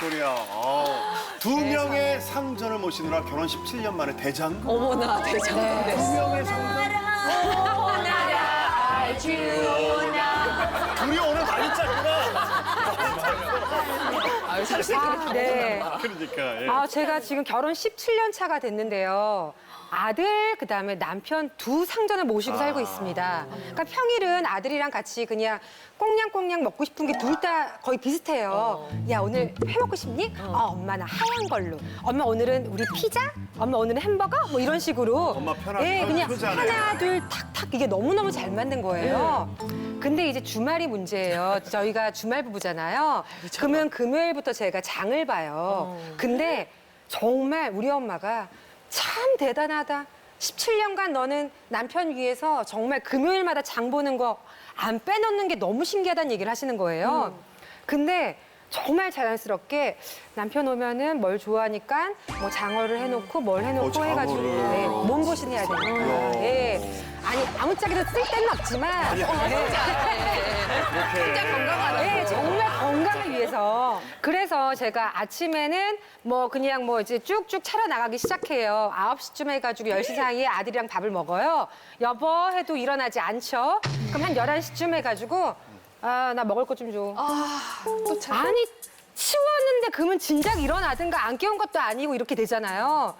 빅토리아. 아, 두 명의 상전을 모시느라 결혼 17년 만에 대장. 어머나 대장. 두 명의 상전. 둘이 오늘 많이 짰구나. 살색. 아, 네. 그러니까. 예. 아, 제가 지금 결혼 17년 차가 됐는데요. 아들, 그 다음에 남편 두 상전을 모시고 살고 있습니다. 그러니까 평일은 아들이랑 같이 그냥 꽁냥꽁냥 먹고 싶은 게 둘 다 거의 비슷해요. 야, 오늘 회 먹고 싶니? 어, 엄마 나 하얀 걸로. 엄마 오늘은 우리 피자? 엄마 오늘은 햄버거? 뭐 이런 식으로. 엄마 편하게 예, 그냥 효자네. 하나, 둘, 탁탁 이게 너무 너무 잘 맞는 거예요. 근데 이제 주말이 문제예요. 저희가 주말 부부잖아요. 그러면 금요일부터 제가 장을 봐요. 근데 정말 우리 엄마가 참 대단하다. 17년간 너는 남편 위해서 정말 금요일마다 장 보는 거 안 빼놓는 게 너무 신기하다는 얘기를 하시는 거예요. 근데 정말 자연스럽게 남편 오면은 뭘 좋아하니까 뭐 장어를 해놓고 뭘 해놓고 어, 장어를. 해가지고 네, 몸보신 해야 되니까. 예. 아니 아무짝에도 쓸 데는 없지만 네. 이렇게. 건강하다. 네, 정말 건강을 위해서. 그래서 제가 아침에는 뭐 그냥 뭐 이제 쭉쭉 차려 나가기 시작해요. 9시쯤 해가지고 10시 사이에 아들이랑 밥을 먹어요. 여보 해도 일어나지 않죠. 그럼 한 11시쯤 해가지고 아, 나 먹을 것 좀 줘. 또 참. 아니 치웠는데 그러면 진작 일어나든가 안 깨운 것도 아니고 이렇게 되잖아요.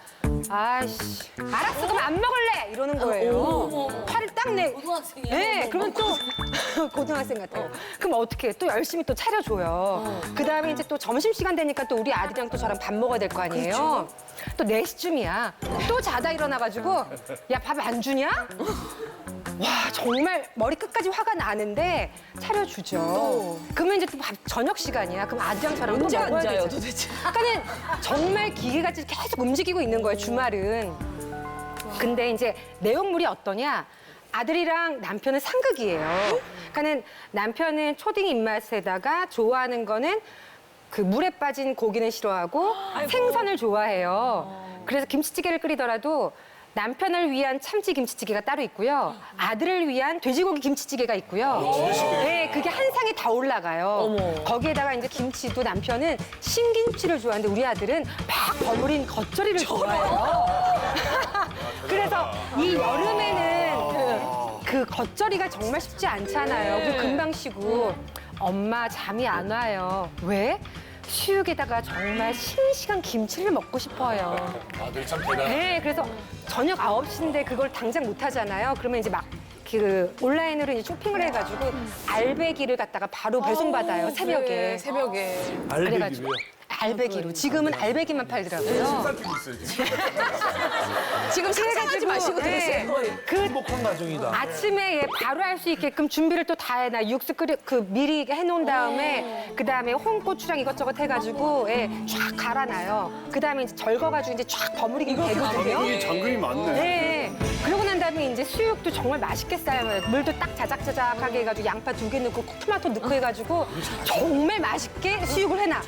아이씨, 알았어 그럼 안 먹을래 이러는 거예요. 화를 딱 내. 고등학생이야. 네, 그러면 또 고등학생 같아요. 그럼 어떻게 또 열심히 또 차려줘요. 그 다음에 이제 또 점심 시간 되니까 또 우리 아들이랑 또 저랑 밥 먹어야 될 거 아니에요. 또 4시쯤이야. 또 자다 일어나가지고 야 밥 안 주냐? 와 정말 머리 끝까지 화가 나는데 차려주죠. 그러면 이제 또 밥 저녁 시간이야. 그럼 아들이랑 저랑 또 언제 먹어야 앉아요 되잖아. 도대체? 그러니까는 정말 기계같이 계속 움직이고 있는 거예요 주말은. 근데 이제 내용물이 어떠냐? 아들이랑 남편은 상극이에요. 그러니까는 남편은 초딩 입맛에다가 좋아하는 거는 그 물에 빠진 고기는 싫어하고 생선을 좋아해요. 그래서 김치찌개를 끓이더라도 남편을 위한 참치 김치찌개가 따로 있고요. 아들을 위한 돼지고기 김치찌개가 있고요. 네, 그게 한 상에 다 올라가요. 거기에다가 이제 김치도 남편은 신김치를 좋아하는데 우리 아들은 막 버무린 겉절이를 좋아해요. 그래서 이 여름에는 그, 그 겉절이가 정말 쉽지 않잖아요. 그 금방 쉬고 엄마 잠이 안 와요. 왜? 수육에다가 정말 싱싱한 김치를 먹고 싶어요. 아들 참 대단해. 네, 그래서 저녁 9시인데 그걸 당장 못 하잖아요. 그러면 이제 막 그 온라인으로 이제 쇼핑을 해가지고 알배기를 갖다가 바로 배송받아요, 새벽에. 네, 새벽에. 그래가지고 알배기로. 지금은 알배기만 팔더라고요. 지금 상상하지 마시고 네. 드세요. 그 행복한 가정이다. 아침에 예, 바로 할 수 있게끔 준비를 또 다 해놔. 육수 끓여 그 미리 해놓은 다음에 그 다음에 홍고추장 이것저것 해가지고 예, 쫙 갈아놔요. 그 다음에 이제 절거가지고 이제 쫙 버무리기 되거든요. 장금이 많네. 네. 그러고 난 다음에 이제 수육도 정말 맛있게 삶아요. 물도 딱 자작자작하게 해가지고 양파 두 개 넣고 토마토 넣고 해가지고 정말 맛있게 수육을 해놔.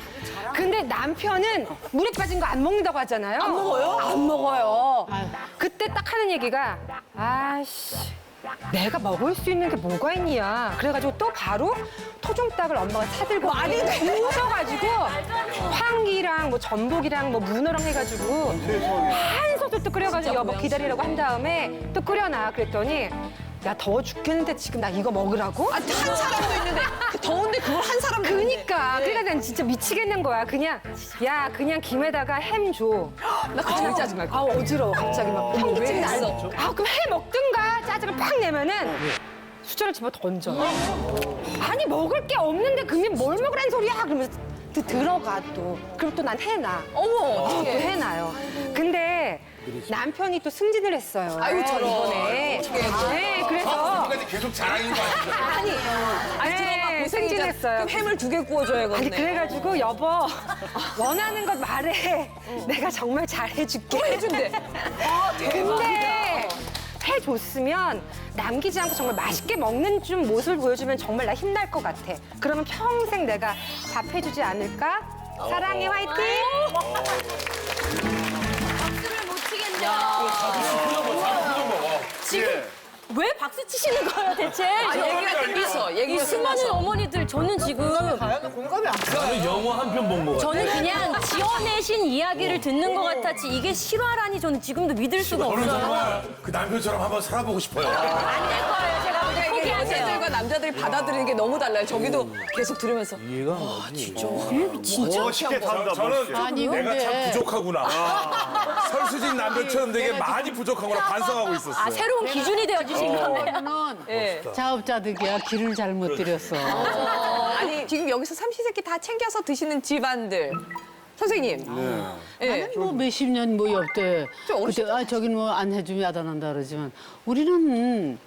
근데 남편은 물에 빠진 거 안 먹는다고 하잖아요. 안 먹어요? 안 먹어요. 그때 딱 하는 얘기가 아씨. 내가 먹을 수 있는 게 뭐가 있냐. 그래가지고 또 바로 토종닭을 엄마가 사들고 많이 구우셔가지고 황기랑 뭐 전복이랑 뭐 문어랑 해가지고 한 솥을 또 끓여가지고 여보 기다리라고 한 다음에 또 끓여놔. 그랬더니 야 더워 죽겠는데 지금 나 이거 먹으라고? 아, 한 사람도 있는데 그 더운데 그걸 한 사람도 있는데. 그니까 그러니까 난 진짜 미치겠는 거야. 그냥 야 그냥 김에다가 햄 줘. 나 그거 제일 짜증날 거. 아 어지러워 갑자기 막 현기증 나. 했어? 아 그럼 해 먹든가 짜증을 팍 내면은 수저를 집어 던져. 아니 먹을 게 없는데 그러면 뭘 먹으라는 소리야? 그러면서 또 들어가 또. 그럼 또 난 해놔. 어머 또 어떡해. 해놔요. 근데 남편이 또 승진을 했어요. 아이고, 저런. 이번에. 네 그래서 지금까지 계속 자랑인 거 아니야? 아니 아니 네, 고생이잖아. 승진했어요. 그럼 햄을 두개 구워줘야겠네. 아니 그래가지고 여보 원하는 것 말해 내가 정말 잘해줄게 해준대. 아 대박. 근데 해줬으면 남기지 않고 정말 맛있게 먹는 좀 모습을 보여주면 정말 나 힘날 것 같아. 그러면 평생 내가 밥 해주지 않을까? 사랑해 화이팅! 박수를 못 치겠네요. 예. 왜 박수 치시는 거예요, 대체? 아, 얘기가 끝났어. 이 얘기가 수많은. 어머니들, 저는 지금 공감이 안 가. 나는 영화 한 편 본 거 같아. 저는 그냥 지어내신 이야기를 듣는 것 같았지 이게 실화라니 저는 지금도 믿을 수가 저는 없어요. 정말 그 남편처럼 한번 살아보고 싶어요. 안 될 거예요. 제가. 여자들과 남자들이 받아들이는 게 너무 달라요. 저기도 계속 들으면서 이해가 안 가지. 멋있게 산다, 저는 멋있게. 아니, 내가 근데- 참 부족하구나. 설수진 남편처럼 되게 많이 부족하구나 반성하고 있었어요. 아 새로운 기준이 되어주신 거네요. 저는 자업자득이야 길을 잘못 들였어. 아니 지금 여기서 삼시세끼 다 챙겨서 드시는 집안들 선생님. 예. 뭐 몇십 년 뭐 옆대 저 어르신 그때 아 저긴 뭐 안 해주면 야단한다 그러지만 우리는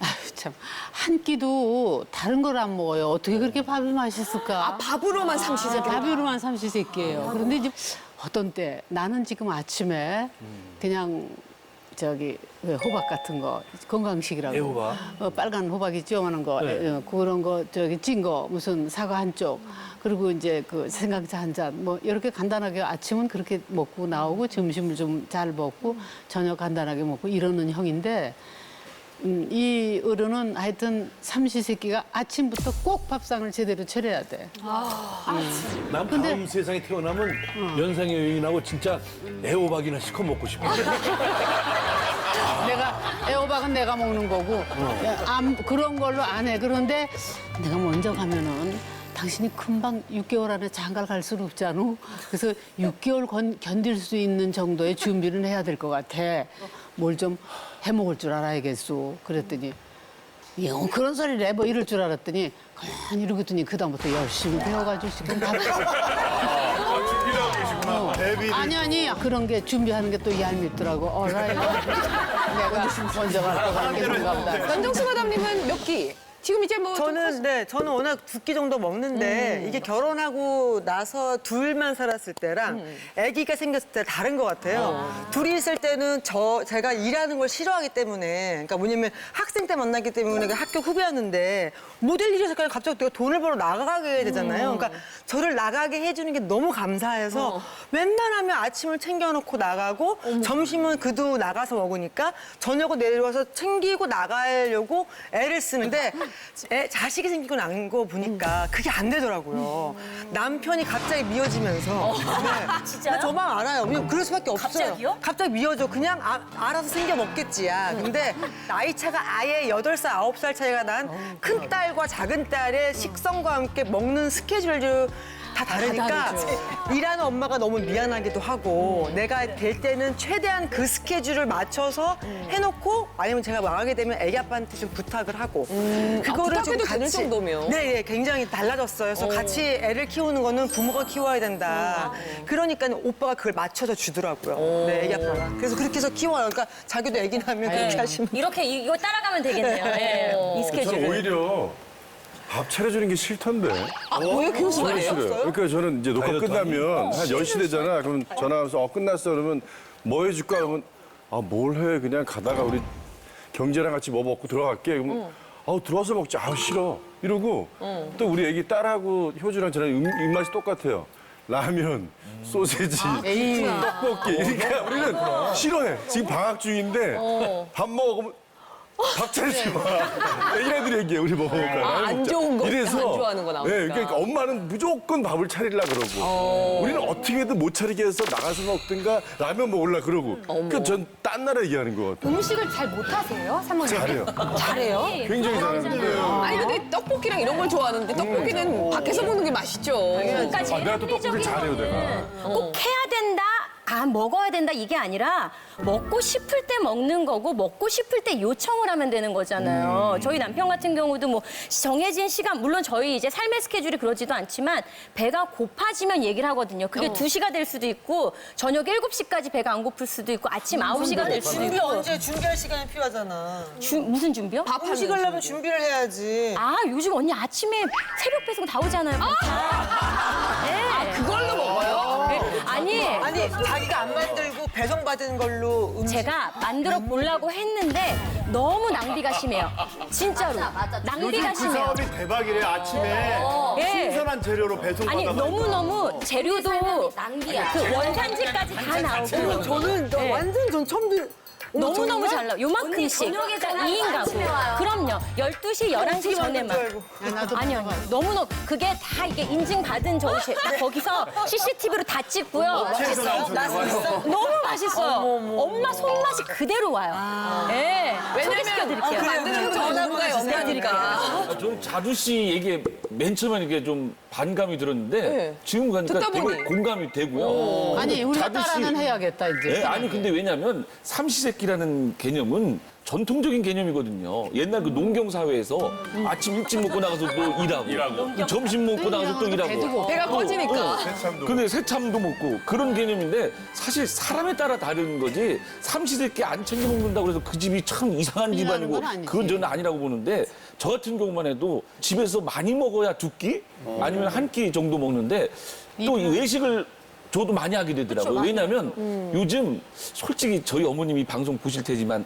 아유 참 한 끼도 다른 걸 안 먹어요. 어떻게 그렇게 밥이 맛있을까? 아, 밥으로만 삼시세끼. 밥으로만 삼시세끼예요. 그런데 이제 어떤 때 나는 지금 아침에 그냥 저기 왜 호박 같은 거 건강식이라고 애호박? 어, 빨간 호박이 쪄하는 거 네. 어, 그런 거 저기 찐 거 무슨 사과 한 쪽 그리고 이제 그 생강차 한 잔 뭐 이렇게 간단하게 아침은 그렇게 먹고 나오고 점심을 좀 잘 먹고 저녁 간단하게 먹고 이러는 형인데 음, 이 어른은 하여튼 삼시세끼가 아침부터 꼭 밥상을 제대로 차려야 돼. 난 다음 세상에 태어나면 연상의 여인하고 진짜 애호박이나 시커 먹고 싶어. 내가 애호박은 내가 먹는 거고 암, 그런 걸로 안 해. 그런데 내가 먼저 가면은 당신이 금방 6개월 안에 장가를 갈 수는 없잖아. 그래서 6개월 건, 견딜 수 있는 정도의 준비를 해야 될 것 같아. 뭘 좀 해먹을 줄 알아야겠어. 그랬더니 영 그런 소리를 해. 뭐 이럴 줄 알았더니 가만히 이러고 있더니 그다음부터 열심히 배워가지고 지금 다 데뷔 아니 아니 그런 게 준비하는 게 또 얄밉더라고. 어라 이거 내가 먼저 갈 거가 있는가 보다. 남정수 마담님은 몇 끼? 지금 이제 뭐 저는 네 저는 워낙 두 끼 정도 먹는데 이게 결혼하고 나서 둘만 살았을 때랑 아기가 생겼을 때 다른 것 같아요. 둘이 있을 때는 저 제가 일하는 걸 싫어하기 때문에 그러니까 뭐냐면 학생 때 만났기 때문에 학교 후배였는데 모델 일에서 그냥 갑자기 내가 돈을 벌어 나가게 되잖아요. 그러니까 저를 나가게 해주는 게 너무 감사해서 웬만하면 아침을 챙겨놓고 나가고 점심은 그도 나가서 먹으니까 저녁은 내려와서 챙기고 나가려고 애를 쓰는데 애, 자식이 생기고 난 거 보니까 그게 안 되더라고요. 남편이 갑자기 미워지면서 네. 진짜요? 저만 알아요. 왜냐면 그럴 수밖에 없어요. 갑자기요? 갑자기 미워져. 그냥 아- 알아서 생겨 먹겠지야. 근데 나이 차가 아예 여덟 살 아홉 살 차이가 난 큰 딸과 작은 딸의 식성과 함께 먹는 스케줄을 다 다르니까 일하는 엄마가 너무 미안하기도 하고 내가 될 때는 최대한 그 스케줄을 맞춰서 해놓고 아니면 제가 망하게 되면 애기 아빠한테 좀 부탁을 하고 그거를 좀 부탁해도 되는 정도면? 네, 네, 굉장히 달라졌어요. 그래서 같이 애를 키우는 거는 부모가 키워야 된다. 그러니까 오빠가 그걸 맞춰서 주더라고요. 네, 애기 아빠가. 그래서 그렇게 해서 키워요. 그러니까 자기도 애기 나면 그렇게 하시면. 이렇게 이- 이거 따라가면 되겠네요. 예, 이 스케줄. 저는 오히려 밥 차려주는 게 싫던데. 아, 왜 그러신 너무 말이에요? 싫어요. 그러니까 저는 이제 녹화 다이어트 끝나면 한 10시 되잖아. 그럼 전화하면서 어, 끝났어. 그러면 뭐 해줄까? 그러면 아, 뭘 해. 그냥 가다가 우리 경제랑 같이 뭐 먹고 들어갈게. 그러면 아우, 들어와서 먹자. 아우, 싫어. 이러고 또 우리 애기 딸하고 효주랑 저랑 입- 입맛이 똑같아요. 라면, 소세지, 떡볶이. 그러니까 우리는 싫어해. 지금 방학 중인데 밥 먹으면 밥 차리지 마. 애기네들이 얘기해. 우리 뭐 먹을까? 아, 안. 좋은 거, 이래서 안 좋아하는 거 나오니까. 네, 그러니까 엄마는 무조건 밥을 차리려 그러고 우리는 어떻게든 못 차리게 해서 나가서 먹든가 라면 먹으려 그러고. 그러니까 전 딴 나라 얘기하는 것 같아요. 음식을 잘 못하세요? 사모님? 잘해요. 잘해요? 굉장히 잘하는데. 아니 근데 떡볶이랑 이런 걸 좋아하는데 떡볶이는 밖에서 먹는 게 맛있죠. 그러니까 아, 내가 또 떡볶이 제일 잘해요, 내가. 꼭 해야 된다. 아 먹어야 된다 이게 아니라 먹고 싶을 때 먹는 거고 먹고 싶을 때 요청을 하면 되는 거잖아요. 음. 저희 남편 같은 경우도 뭐 정해진 시간 물론 저희 이제 삶의 스케줄이 그러지도 않지만 배가 고파지면 얘기를 하거든요. 그게 두시가될 수도 있고 저녁 일곱 시까지 배가 안 고플 수도 있고 아침 아홉 시가 될 수도 준비 있고 언제 준비할 시간이 필요하잖아. 주- 무슨 준비요? 음식 하려면 준비를 해야지. 아 요즘 언니 아침에 새벽 배송 다 오잖아요. 네. 그걸로 먹어요? 네. 아니 아니 자기가 안 만들고 배송 받은 걸로 음식 제가 만들어 보려고 했는데 너무 낭비가 심해요. 진짜로. 낭비가 요즘 그 심해요. 사업이 대박이래. 아침에 예. 신선한 재료로 배송받아. 아니 너무 너무 재료도 낭비야. 그 원산지까지 다 나오고 저는 나 네. 완전 전 처음 들 너무너무 잘 나와. 요만큼씩. 그러니까 2인 가구. 그럼요. 12시, 11시 전에만. 야, 나도 아니요, 아니요. 너무너무 그게 다 이게 인증받은 저기 거기서 CCTV로 다 찍고요. 너무 맛있어요. 엄마 손맛이 그대로 와요. 예. 왜냐면 소개시켜드릴게요. 만드는 전화부가 연결이니까. 아, 저는 자두 씨 얘기에 맨 처음에 이게 좀 반감이 들었는데 네. 지금 가니까 듣다 되게 보니. 공감이 되고요. 아니 우리가 자두 씨- 따라는 해야겠다 이제. 네, 아니 근데 왜냐면 삼시세끼 라는 개념은 전통적인 개념이거든요. 옛날 그 농경 사회에서 아침 일찍 먹고 나가서 또 일하고, 점심 먹고 나가서 또 일하고. 배가 꺼지니까. 근데 새참도 먹고 그런 개념인데 사실 사람에 따라 다른 거지 삼시세끼 안 챙겨 먹는다고 해서 그 집이 참 이상한 집안이고 건 아니지. 그건 저는 아니라고 보는데 저 같은 경우만 해도 집에서 많이 먹어야 두 끼 아니면 한 끼 정도 먹는데 또이 외식을 저도 많이 하게 되더라고요. 왜냐하면 요즘 솔직히 저희 어머님이 방송 보실 테지만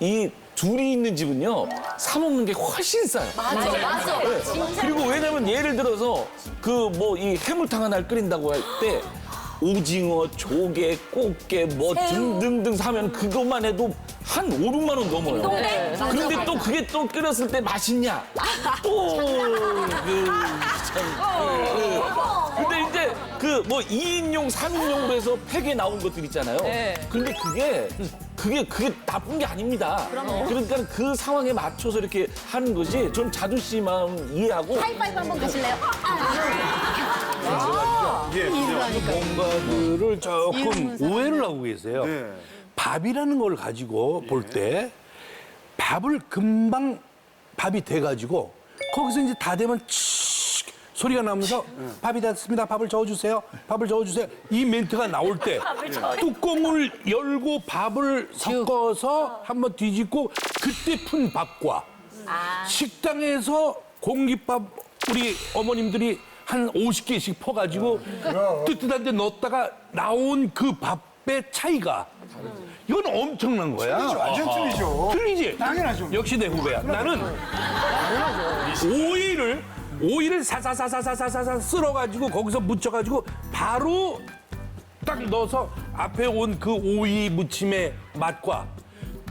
이 둘이 있는 집은요 사 먹는 게 훨씬 싸요. 맞아, 맞아. 네. 그리고 왜냐면 예를 들어서 그 뭐 이 해물탕 하나를 끓인다고 할 때 오징어, 조개, 꽃게 뭐 등등등 사면 그것만 해도 한 5, 6만 원 넘어요. 딩동댕. 맞아, 그런데. 또 그게 또 끓였을 때 맛있냐? 또 그, 참, 그, 그 뭐 2인용, 3인용으로 해서 팩에 나온 것들 있잖아요. 네. 근데 그게 그게 그게 나쁜 게 아닙니다. 그러니까 그 상황에 맞춰서 이렇게 하는 거지. 전 자두 씨 마음 이해하고 하이파이브 한번 가실래요? 뭔가들을 조금 오해를 하고 계세요. 네. 밥이라는 걸 가지고 볼 때 밥을 금방 밥이 돼가지고 거기서 이제 다 되면 칙 소리가 나면서 밥이 됐습니다. 밥을 저어주세요. 밥을 저어주세요. 이 멘트가 나올 때 뚜껑을 열고 밥을 섞어서 한번 뒤집고 그때 푼 밥과 식당에서 공깃밥 우리 어머님들이 한 50개씩 퍼가지고 뜨뜻한 데 넣었다가 나온 그 밥의 차이가 이건 엄청난 거야. 완전 틀리죠. 틀리지? 당연하죠. 역시 내 후배야. 나는 오이를 오이를 사사사사사사사 쓸어가지고 거기서 묻혀가지고 바로 딱 넣어서 앞에 온 그 오이 무침의 맛과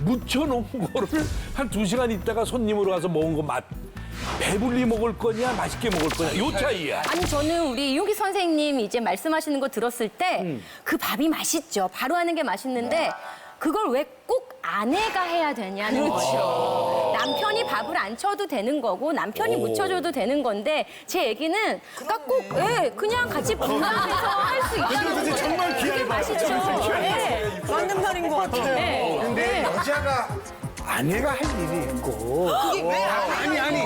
묻혀놓은 거를 한 두 시간 있다가 손님으로 가서 먹은 거 맛. 배불리 먹을 거냐 맛있게 먹을 거냐 요 차이야. 아니 저는 우리 이용기 선생님 이제 말씀하시는 거 들었을 때 음. 그 밥이 맛있죠. 바로 하는 게 맛있는데 그걸 왜 꼭 아내가 해야 되냐는 거죠. 남편이 밥을 안 쳐도 되는 거고 남편이 무쳐줘도 되는 건데 제 얘기는 그러니까 꼭 예, 그냥 같이 분담해서 할 수 있다는 근데 거예요. 정말 그게 귀한 맛있죠. 예. 맞는 말인 것 같아요. 네. 근데 여자가 아내가 할 일이 있고. 그게 왜 아니, 아니.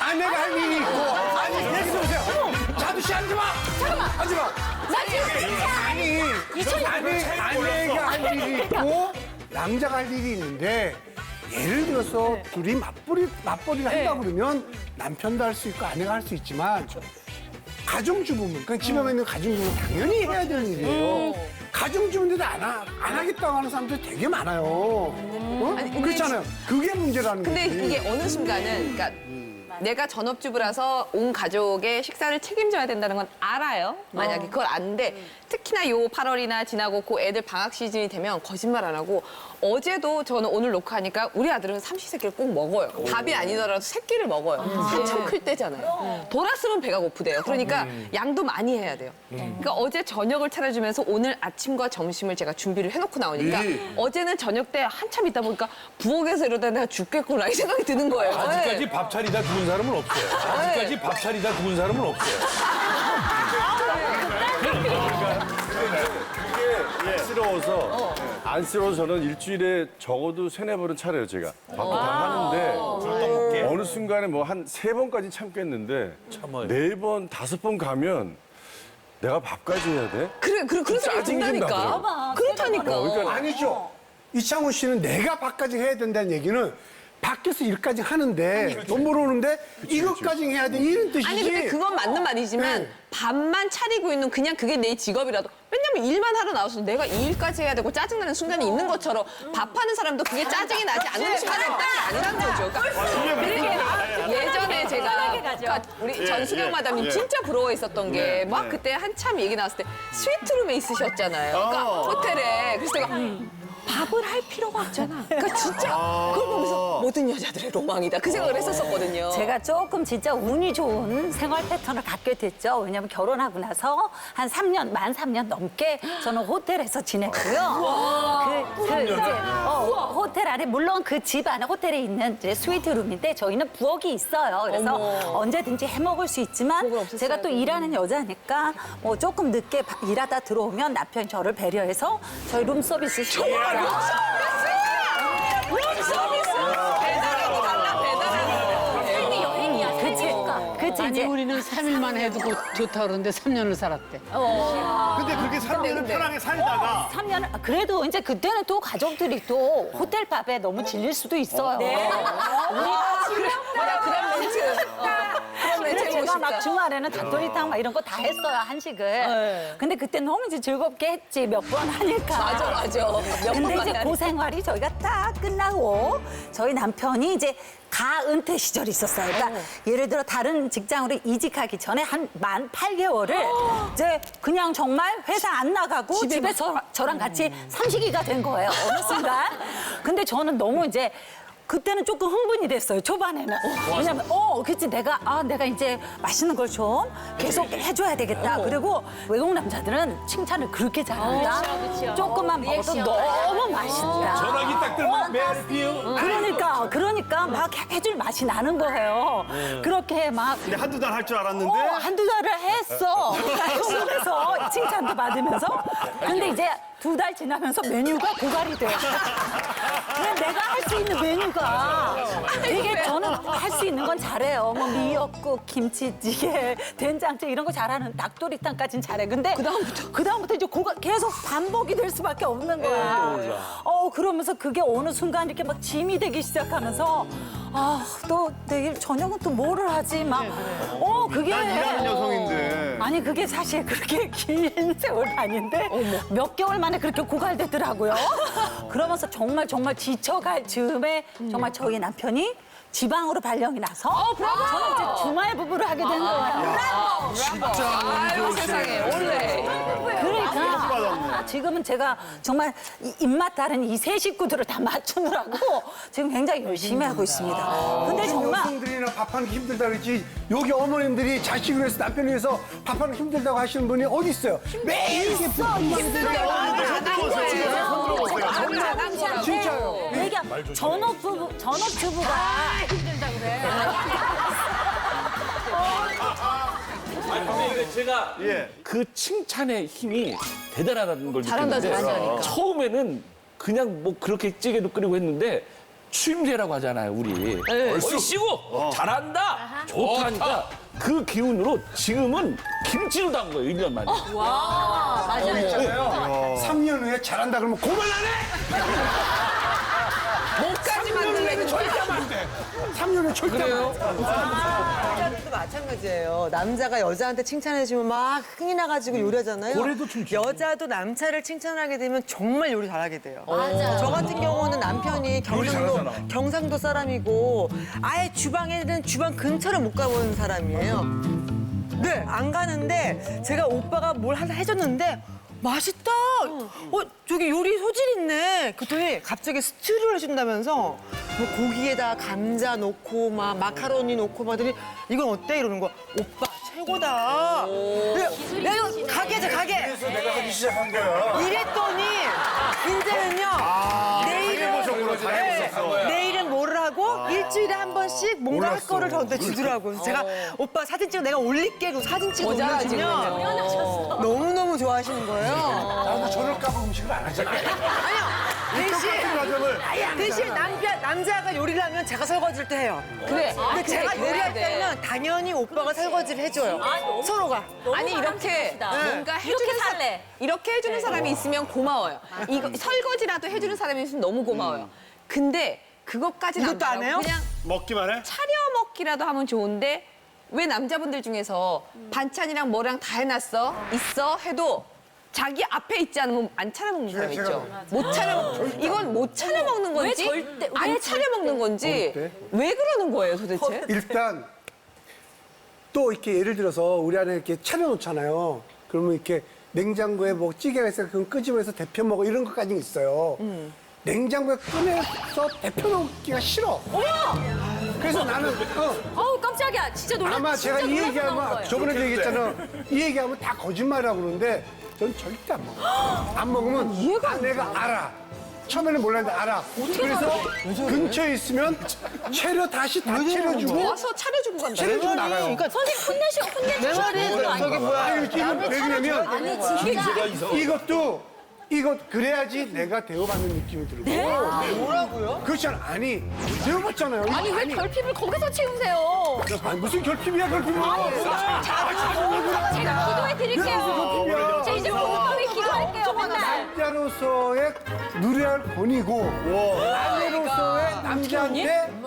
아내가 할 일이 있고. 아니, 얘기 좀 해보세요. 자두 씨 앉지 마! 잠깐만. 앉지 마! 나 지금 아니, 아내, 아내가 할 일이 있고, 남자가 할 일이 있는데, 예를 들어서 둘이 맞벌이, 맞벌이를 한다 그러면 남편도 할 수 있고 아내가 할 수 있지만, 가정주부면, 그러니까 집에 있는 가정주부는 당연히 해야 되는 일이에요. 가정주부인데도 안, 하, 안 하겠다고 하는 사람들 되게 많아요. 어? 아니, 근데 그렇잖아요. 그게 문제라는 근데 거지. 이게 어느 순간은 그러니까 내가 전업주부라서 온 가족의 식사를 책임져야 된다는 건 알아요. 만약에 그걸 아는데 특히나 요 8월이나 지나고 그 애들 방학 시즌이 되면 거짓말 안 하고 어제도 저는 오늘 녹화하니까 우리 아들은 삼시세끼를 꼭 먹어요. 밥이 아니더라도 새끼를 먹어요. 한참 클 때잖아요. 돌았으면 배가 고프대요. 그러니까 양도 많이 해야 돼요. 그러니까 어제 저녁을 차려주면서 오늘 아침과 점심을 제가 준비를 해놓고 나오니까 어제는 저녁 때 한참 있다 보니까 부엌에서 이러다 내가 죽겠구나 이 생각이 드는 거예요. 아직까지 네. 밥 차리다 죽은 사람은 없어요. 아직까지 밥 차리다 죽은 사람은 없어요. 안쓰러워서 안쓰러워서 저는 일주일에 적어도 세네 번은 차려요 제가 밥도 다 하는데 어느 순간에 뭐 한 세 번까지 참겠는데 참아요. 네 번 다섯 번 가면 내가 밥까지 해야 돼? 그래, 그래, 그런 생각이 든다니까. 나더라고요. 그렇다니까. 그러니까 아니죠. 이창훈 씨는 내가 밥까지 해야 된다는 얘기는 밖에서 일까지 하는데 돈 벌어오는데 이것까지 해야 돼. 이런 뜻이지. 아니 근데 그건 맞는 말이지만 네. 밥만 차리고 있는 그냥 그게 내 직업이라도 왜냐면 일만 하러 나와서 내가 이 일까지 해야 되고 짜증나는 순간이 있는 것처럼 밥하는 사람도 그게 짜증이 나지 않는 순간이 있다는 게 아니라는 거죠. 그러니까 예전에 제가 그러니까 우리 전수경 마담님 진짜 부러워했었던 게 막 그때 한참 얘기 나왔을 때 스위트룸에 있으셨잖아요. 그러니까 호텔에. 그래서 내가 밥을 할 필요가 없잖아. 그러니까 진짜 그걸 보면서 모든 여자들의 로망이다. 그 생각을 했었었거든요. 제가 조금 진짜 운이 좋은 생활 패턴을 갖게 됐죠. 왜냐면 결혼하고 나서 한 3년, 만 3년 넘게 저는 호텔에서 지냈고요. 그, 그 이제 어, 호텔 안에 물론 그 집 안에 호텔에 있는 이제 스위트룸인데 저희는 부엌이 있어요. 그래서 언제든지 해 먹을 수 있지만 제가 또 일하는 여자니까 뭐 조금 늦게 바- 일하다 들어오면 남편이 저를 배려해서 저희 룸 서비스 시켜요. 배달하고 달라 배달하고. 여행이야. 그치? 그치 아니 이제 우리는 삼일만 해도 고- 좋다 그러는데 삼년을 살았대. 근데 그렇게 3년을 편하게 살다가 3년 그래도 이제 그때는 또 가족들이 또 호텔 밥에 너무 질릴 수도 있어요. 야, 그런 멘트. 그런 멘트 그래서 해보고 제가 막 싶다. 주말에는 닭도리탕 막 이런 거 다 했어요 한식을. 근데 그때 너무 이제 즐겁게 했지 몇 번 하니까. 맞아, 맞아. 몇번 근데 이제 만나니까. 그 생활이 저희가 딱 끝나고 저희 남편이 이제 가 은퇴 시절이 있었어요. 그러니까 예를 들어 다른 직장으로 이직하기 전에 한 만 8개월을 이제 그냥 정말 회사 안 나가고 집에 서 저랑 같이 삼식이가 된 거예요. 어느 순간. 근데 저는 너무 이제 그때는 조금 흥분이 됐어요. 초반에는. 왜냐면 어, 그치 내가 아 내가 이제 맛있는 걸 좀 계속 해줘야 되겠다. 그리고 외국 남자들은 칭찬을 그렇게 잘한다. 조금만 먹어도 너무 맛있다. 전화기 딱 들면 메아리 피우. 그러니까 그러니까 막 해줄 맛이 나는 거예요. 그렇게 막 근데 한두 달 할 줄 알았는데 어, 한두 달을 했어. 한국에서 칭찬도 받으면서. 근데 이제 두 달 지나면서 메뉴가 고갈이 돼. 근데 내가 할 수 있는 메뉴가. 되게 저는 할 수 있는 건 잘해요. 뭐 미역국, 김치찌개, 된장찌개 이런 거 잘하는 닭도리탕까지는 잘해. 근데 그다음부터? 그다음부터 이제 고갈 계속 반복이 될 수밖에 없는 거야. 어 그러면서 그게 어느 순간 이렇게 막 짐이 되기 시작하면서 아 또 내일 저녁은 또 뭐를 하지? 막 어 그게 난 일하는 여성인데. 아니 그게 사실 그렇게 긴 세월 아닌데 몇 개월 만에 그렇게 고갈되더라고요. 그러면서 정말 정말 지쳐갈 즈음에 정말 저희 남편이 지방으로 발령이 나서 저는 이제 주말 부부를 하게 된 거예요. 아유, 세상에. 원래. 그러니까 지금은 제가 정말 이 입맛 다른 이 세 식구들을 다 맞추느라고 지금 굉장히 열심히 하고 있습니다. 근데 정말 여성들이나 밥하는 게 힘들다 그랬지 여기 어머님들이 자식을 위해서 남편을 위해서 밥하는 게 힘들다고 하시는 분이 어디 있어요? 매일 이렇게 진짜요. 얘기 전업 부부 전업 주부가. 힘들다 그래. 아니 근데 제가 예. 그 칭찬의 힘이 대단하다는 걸 잘한다, 느끼는데 잘한다니까. 처음에는 그냥 뭐 그렇게 찌개도 끓이고 했는데 추임새라고 하잖아요 우리. 얼씨구 잘한다! 좋다 하니까 그 기운으로 지금은 김치로 담은 거예요 1년 만에 있잖아요. 3년 후에 잘한다 그러면 그만하네. 목까지 만들려는 거야. 3년 후에 절대 안 돼. 남자들도 마찬가지예요. 남자가 여자한테 칭찬해주면 막 흥이 나가지고 요리하잖아요. 고래도 춤추고. 여자도 남자를 칭찬하게 되면 정말 요리 잘하게 돼요. 저 같은 경우는 남편이 경상도, 경상도 사람이고 아예 주방에는 주방 근처를 못 가보는 사람이에요. 네, 안 가는데 제가 오빠가 뭘 하나 해줬는데 맛있다. 어, 저기 요리 소질 있네. 그랬더니 갑자기 스튜를 해준다면서 뭐 고기에다 감자 넣고 막 마카로니 넣고 막 하더니 이건 어때? 이러는 거야. 오빠 최고다. 이거 가게죠, 가게. 그래서 내가 하기 시작한 거야. 이랬더니 이제는요 번씩 뭔가 할 거를 저한테 주더라고요. 그래서 제가 오빠 사진 찍어 내가 올릴게. 그 사진 찍어 모자라지, 올려주면 너무 너무 좋아하시는 거예요. 나도 저럴 까봐 음식을 안 하잖아. 대신 과정을 대신 남자 남자가 요리를 하면 제가 설거지를 또 해요. 그래. 근데 제가 요리할 때는 당연히 오빠가 설거지를 해줘요. 서로가. 아니 이렇게 뭔가 해주는 사 살래. 이렇게 해주는 사람이 있으면 고마워요. 이거 설거지라도 해주는 사람이 있으면 너무 고마워요. 근데 그것까지는 이것도 안 돼요. 해요? 그냥 먹기만 해? 차려 먹기라도 하면 좋은데 왜 남자분들 중에서 반찬이랑 뭐랑 다 해놨어 있어 해도 자기 앞에 있지 않으면 안 차려 먹는 사람 있죠. 못 차려 먹- 이건 못 차려 먹는 건지 절대- 왜안 차려 먹는 건지 왜 그러는 거예요 도대체? 일단 또 이렇게 예를 들어서 우리 안에 이렇게 차려놓잖아요. 그러면 이렇게 냉장고에 뭐 찌개가 있어 그건 끄집어내서 데펴 먹어 이런 것까지 있어요. 냉장고에 꺼내서 데펴 먹기가 싫어. 그래서 나는 어, 어우 깜짝이야. 진짜 놀랐 아마 진짜 제가 이 얘기하면. 저번에도 얘기했잖아. 이 얘기하면 다 거짓말이라고 그러는데 전 절대 안 먹어. 안 먹으면 아내가 알아. 처음에는 몰랐는데 알아. 그래서 근처에 있으면 채려 다시 다 채려주고 와서 차려주고 간다. 채려주고 나가요. 그러니까 선생님 혼내시 혼내주시는 거 저기 뭐야. 아니, 이건 왜 그러냐면 아니 진짜 이것도 이거 그래야지 내가 대우받는 느낌이 들고. 뭐라고요? 그렇지 않아. 아니 대우받잖아요. 아니 왜 결핍을 거기서 채우세요? 아니, 무슨 결핍이야 결핍이야 제가 기도해 드릴게요. 결핍이야 남자로서의 누려야 할 권위고 아내로서의 남자한테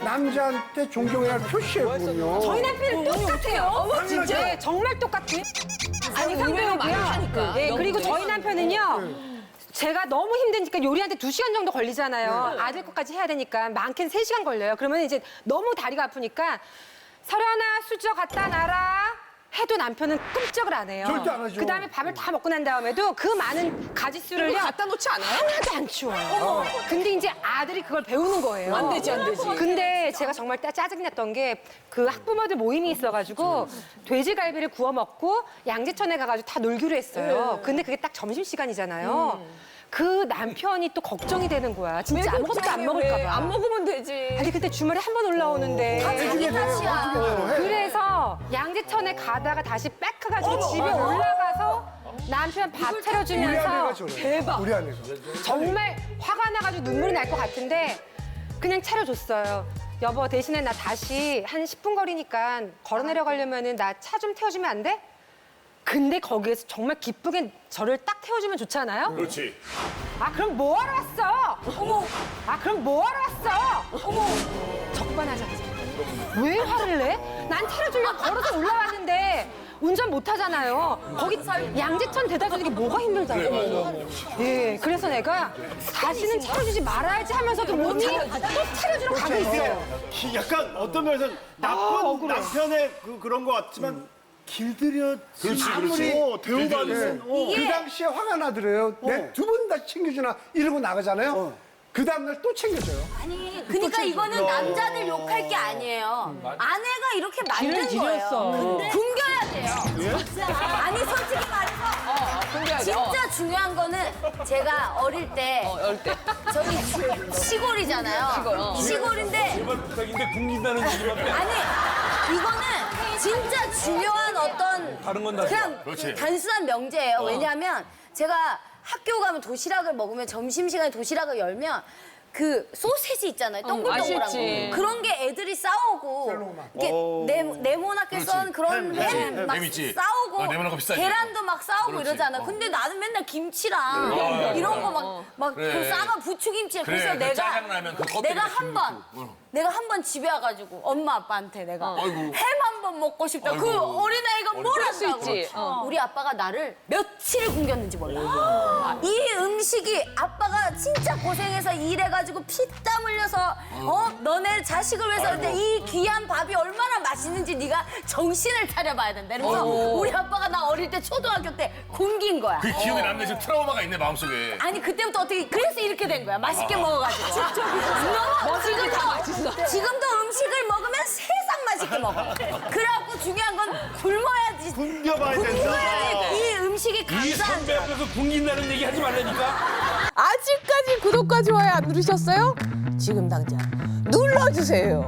남자한테 존경해야 할 표시였군요 저희 남편은 똑같아요. 어머, 진짜? 네, 정말 똑같은. 아니 많이 하니까. 네, 그리고 저희 남편은요. 제가 너무 힘드니까 요리하는데 두시간 정도 걸리잖아요. 아들 것까지 해야 되니까 많게는 세시간 걸려요. 그러면 이제 너무 다리가 아프니까 설현아 수저 갖다 놔라. 해도 남편은 끔찍을 안 해요. 절대 안 하죠. 그 다음에 밥을 다 먹고 난 다음에도 그 많은 가지수를요. 이거 갖다 놓지 않아요? 하나도 안 치워요. 근데 이제 아들이 그걸 배우는 거예요. 안 되지, 안 되지. 근데 제가 정말 따- 짜증냈던 게 그 학부모들 모임이 있어가지고 돼지갈비를 구워 먹고 양재천에 가가지고 다 놀기로 했어요. 근데 그게 딱 점심 시간이잖아요. 그 남편이 또 걱정이 되는 거야. 진짜 아무것도 안 먹을까 봐. 안 먹으면 되지. 아니 근데 주말에 한 번 올라오는데. 해주게 대로 해. 그래서 양재천에 가다가 다시 백해가지고 집에 올라가서 남편 밥 차려주면서 대박. 우리 아내가 정말 화가 나가지고 눈물이 날 것 같은데 그냥 차려줬어요. 여보 대신에 나 다시 한 10분 거리니까 걸어 내려가려면은 나 차 좀 태워주면 안 돼? 근데 거기에서 정말 기쁘게 저를 딱 태워주면 좋잖아요. 그렇지. 아 그럼 뭐 하러 왔어? 어머. 아 그럼 뭐 하러 왔어? 어머. 적반하장자. 왜 화를 내? 난 태워주려고 걸어서 올라왔는데 운전 못 하잖아요. 거기 양재천 대다 주는 게 뭐가 힘들다고. 예, 그래서 내가 다시는 차려주지 말아야지 하면서도 몸이 또 차려주러 가고 있어요. 기- 약간 어떤 면에서는 나쁜 남편의 그, 그런 것 같지만 길들여 그렇지, 아무리 그렇지. 어, 대우받으면 어. 그 당시에 화가 나더래요 내 두 번 다 챙겨주나 이러고 나가잖아요 그 다음날 또 챙겨줘요 아니, 그러니까 이거는 남자들 욕할 게 아니에요. 아내가 이렇게 만든 거예요. 근데 굶겨야 돼요. 아니 솔직히 말해서 굶겨야 돼. 어. 진짜 중요한 거는 제가 어릴 때 어, 열 때. 저희 시- 시골이잖아요. 시골, 어. 시골인데 제발 부탁인데 굶긴다는 얘기만 빼. 아니 이거는 진짜 중요한 어떤 다른 건다 그냥 그렇지. 단순한 명제예요. 왜냐하면 제가 학교 가면 도시락을 먹으면 점심시간에 도시락을 열면 그 소세지 있잖아요. 동글동글한 맛있지. 거. 그런 게 애들이 싸우고 이렇게 네, 네모나게 썬 그런 햄, 햄 햄, 막 햄 있지. 싸우고 어, 네모나게 비싸지. 계란도 막 싸우고 그렇지. 이러잖아. 어. 근데 나는 맨날 김치랑 이런 거 막 막 그래. 그 싸가 부추김치 그래, 그래서 그 내가 짜장라면 그 껍데기 내가 같은 한번 거. 내가 한 번 집에 와가지고 엄마 아빠한테 내가 아이고. 햄 한 번 먹고 싶다. 그 아이고. 어린아이가 뭘 그럴 수 한다고. 있지. 어. 우리 아빠가 나를 며칠을 굶겼는지 몰라. 이 음식이 아빠가 진짜 고생해서 일해가지고 피땀 흘려서 어 너네 자식을 위해서 근데 이 귀한 밥이 얼마나 맛있는지 네가 정신을 차려봐야 된다. 그래서 우리 아빠가 나 어릴 때 초등학교 때 굶긴 거야. 그 기억에 남는 지금 트라우마가 있네 마음속에. 아니 그때부터 어떻게 그래서 이렇게 된 거야 맛있게 먹어가지고 너무 지금도 지금도 음식을 먹으면 세상 맛있게 먹어 그래갖고 중요한 건 굶어야지 굶겨봐야 된다. 굶어야지 이 음식이 이 감사한 선배 앞에서 굶긴다는 얘기 하지 말라니까. 아직까지 구독과 좋아요 안 누르셨어요? 지금 당장 눌러주세요.